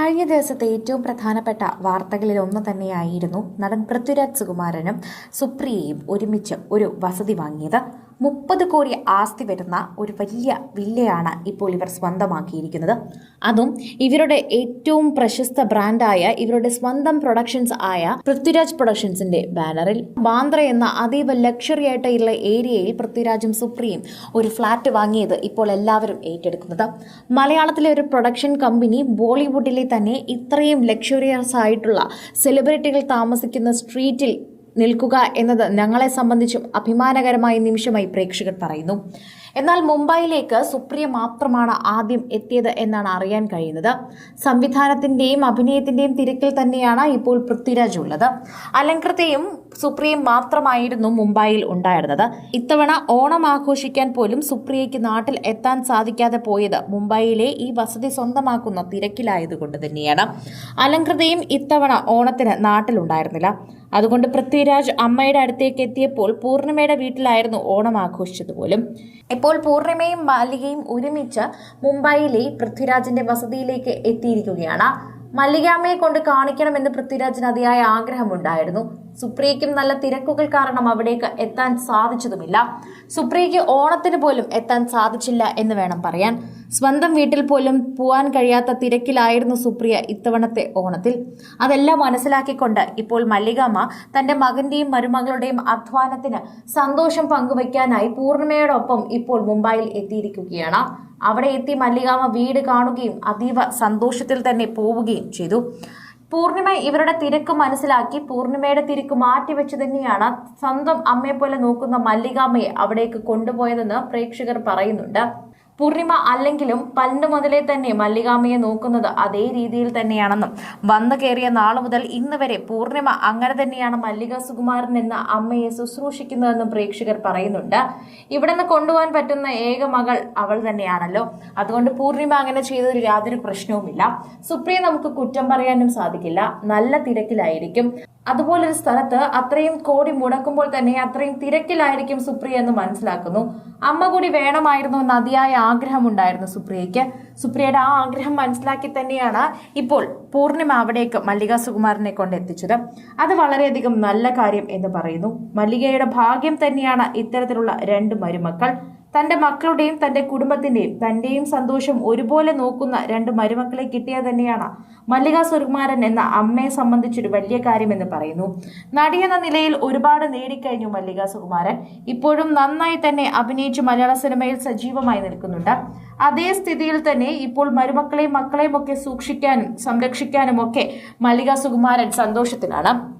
കഴിഞ്ഞ ദിവസത്തെ ഏറ്റവും പ്രധാനപ്പെട്ട വാർത്തകളിൽ ഒന്ന് തന്നെയായിരുന്നു നടൻ പൃഥ്വിരാജ് സുകുമാരനും സുപ്രിയയും ഒരുമിച്ച് ഒരു വസതി വാങ്ങിയത്. മുപ്പത് കോടി ആസ്തി വരുന്ന ഒരു വലിയ വില്ലയാണ് ഇപ്പോൾ ഇവർ സ്വന്തമാക്കിയിരിക്കുന്നത്. അതും ഇവരുടെ ഏറ്റവും പ്രശസ്ത ബ്രാൻഡായ ഇവരുടെ സ്വന്തം പ്രൊഡക്ഷൻസ് ആയ പൃഥ്വിരാജ് പ്രൊഡക്ഷൻസിന്റെ ബാനറിൽ ബാന്ദ്ര എന്ന അതീവ ലക്ഷറി ആയിട്ടുള്ള ഏരിയയിൽ പൃഥ്വിരാജും സുപ്രിയും ഒരു ഫ്ലാറ്റ് വാങ്ങിയത് ഇപ്പോൾ എല്ലാവരും ഏറ്റെടുക്കുന്നത്. മലയാളത്തിലെ ഒരു പ്രൊഡക്ഷൻ കമ്പനി ബോളിവുഡിലെ തന്നെ ഇത്രയും ലക്ഷറിയസ് ആയിട്ടുള്ള സെലിബ്രിറ്റികൾ താമസിക്കുന്ന സ്ട്രീറ്റിൽ നിൽക്കുക എന്നത് ഞങ്ങളെ സംബന്ധിച്ചും അഭിമാനകരമായ നിമിഷമായി പ്രേക്ഷകർ പറയുന്നു. എന്നാൽ മുംബൈയിലേക്ക് സുപ്രിയ മാത്രമാണ് ആദ്യം എത്തിയത് എന്നാണ് അറിയാൻ കഴിയുന്നത്. സംവിധാനത്തിന്റെയും അഭിനയത്തിന്റെയും തിരക്കിൽ തന്നെയാണ് ഇപ്പോൾ പൃഥ്വിരാജ് ഉള്ളത്. അലങ്കൃതയും സുപ്രിയയും മാത്രമായിരുന്നു മുംബൈയിൽ ഉണ്ടായിരുന്നത്. ഇത്തവണ ഓണം ആഘോഷിക്കാൻ പോലും സുപ്രിയയ്ക്ക് നാട്ടിൽ എത്താൻ സാധിക്കാതെ പോയത് മുംബൈയിലെ ഈ വസതി സ്വന്തമാക്കുന്ന തിരക്കിലായതുകൊണ്ട് തന്നെയാണ്. അലങ്കൃതയും ഇത്തവണ ഓണത്തിന് നാട്ടിലുണ്ടായിരുന്നില്ല. അതുകൊണ്ട് പൃഥ്വിരാജ് അമ്മയുടെ അടുത്തേക്ക് എത്തിയപ്പോൾ പൂർണിമയുടെ വീട്ടിലായിരുന്നു ഓണം ആഘോഷിച്ചത് പോലും. ഇപ്പോൾ പൂർണിമയും മാലികയും ഒരുമിച്ച് മുംബൈയിലെ പൃഥ്വിരാജിന്റെ വസതിയിലേക്ക് എത്തിയിരിക്കുകയാണ്. മല്ലികാമ്മയെ കൊണ്ട് കാണിക്കണമെന്ന് പൃഥ്വിരാജിന് അതിയായ ആഗ്രഹമുണ്ടായിരുന്നു. സുപ്രിയയ്ക്കും നല്ല തിരക്കുകൾ കാരണം അവിടേക്ക് എത്താൻ സാധിച്ചതുമില്ല. സുപ്രിയയ്ക്ക് ഓണത്തിന് പോലും എത്താൻ സാധിച്ചില്ല എന്ന് വേണം പറയാൻ. സ്വന്തം വീട്ടിൽ പോലും പോവാൻ കഴിയാത്ത തിരക്കിലായിരുന്നു സുപ്രിയ ഇത്തവണത്തെ ഓണത്തിൽ. അതെല്ലാം മനസ്സിലാക്കിക്കൊണ്ട് ഇപ്പോൾ മല്ലികാമ്മ തന്റെ മകന്റെയും മരുമകളുടെയും അധ്വാനത്തിന് സന്തോഷം പങ്കുവയ്ക്കാനായി പൂർണിമയോടൊപ്പം ഇപ്പോൾ മുംബൈയിൽ എത്തിയിരിക്കുകയാണ്. അവിടെ എത്തി മല്ലികാമ്മ വീട് കാണുകയും അതീവ സന്തോഷത്തിൽ തന്നെ പോവുകയും ചെയ്തു. പൂർണിമ ഇവരുടെ തിരക്ക് മനസ്സിലാക്കി പൂർണിമയുടെ തിരക്ക് മാറ്റിവെച്ച് തന്നെയാണ് സ്വന്തം അമ്മയെ പോലെ നോക്കുന്ന മല്ലികാമ്മയെ അവിടേക്ക് കൊണ്ടുപോയതെന്ന് പ്രേക്ഷകർ പറയുന്നുണ്ട്. പൂർണിമ അല്ലെങ്കിലും പണ്ട് മുതലേ തന്നെ മല്ലികാമ്മയെ നോക്കുന്നത് അതേ രീതിയിൽ തന്നെയാണെന്നും വന്നു കയറിയ നാൾ മുതൽ ഇന്ന് വരെ പൂർണിമ അങ്ങനെ തന്നെയാണ് മല്ലിക സുകുമാരൻ എന്ന അമ്മയെ ശുശ്രൂഷിക്കുന്നതെന്നും പ്രേക്ഷകർ പറയുന്നുണ്ട്. ഇവിടെ നിന്ന് കൊണ്ടുപോകാൻ പറ്റുന്ന ഏക മകൾ അവൾ തന്നെയാണല്ലോ. അതുകൊണ്ട് പൂർണിമ അങ്ങനെ ചെയ്തൊരു യാതൊരു പ്രശ്നവുമില്ല. സുപ്രിയ നമുക്ക് കുറ്റം പറയാനും സാധിക്കില്ല. നല്ല തിരക്കിലായിരിക്കും. അതുപോലൊരു സ്ഥലത്ത് അത്രയും കോടി മുടക്കുമ്പോൾ തന്നെ അത്രയും തിരക്കിലായിരിക്കും സുപ്രിയ എന്ന് മനസ്സിലാക്കുന്നു. അമ്മ കൂടി വേണമായിരുന്നു എന്ന അതിയായ ആഗ്രഹമുണ്ടായിരുന്നു സുപ്രിയയ്ക്ക്. സുപ്രിയയുടെ ആ ആഗ്രഹം മനസ്സിലാക്കി തന്നെയാണ് ഇപ്പോൾ പൂർണിമ അവിടേക്ക് മല്ലിക സുകുമാരനെ കൊണ്ട് എത്തിച്ചത് അത് വളരെയധികം നല്ല കാര്യം എന്ന് പറയുന്നു. മല്ലികയുടെ ഭാഗ്യം തന്നെയാണ് ഇത്തരത്തിലുള്ള രണ്ട് മരുമക്കൾ. തന്റെ മക്കളുടെയും തന്റെ കുടുംബത്തിന്റെയും തന്റെയും സന്തോഷം ഒരുപോലെ നോക്കുന്ന രണ്ട് മരുമക്കളെ കിട്ടിയത് തന്നെയാണ് മല്ലിക സുകുമാരൻ എന്ന അമ്മയെ സംബന്ധിച്ചൊരു വലിയ കാര്യമെന്ന് പറയുന്നു. നടിയെന്ന നിലയിൽ ഒരുപാട് നേടിക്കഴിഞ്ഞു മല്ലിക സുകുമാരൻ. ഇപ്പോഴും നന്നായി തന്നെ അഭിനയിച്ച് മലയാള സിനിമയിൽ സജീവമായി നിൽക്കുന്നുണ്ട്. അതേ സ്ഥിതിയിൽ തന്നെ ഇപ്പോൾ മരുമക്കളെയും മക്കളെയും ഒക്കെ സൂക്ഷിക്കാനും സംരക്ഷിക്കാനും ഒക്കെ മല്ലിക സുകുമാരൻ സന്തോഷത്തിലാണ്.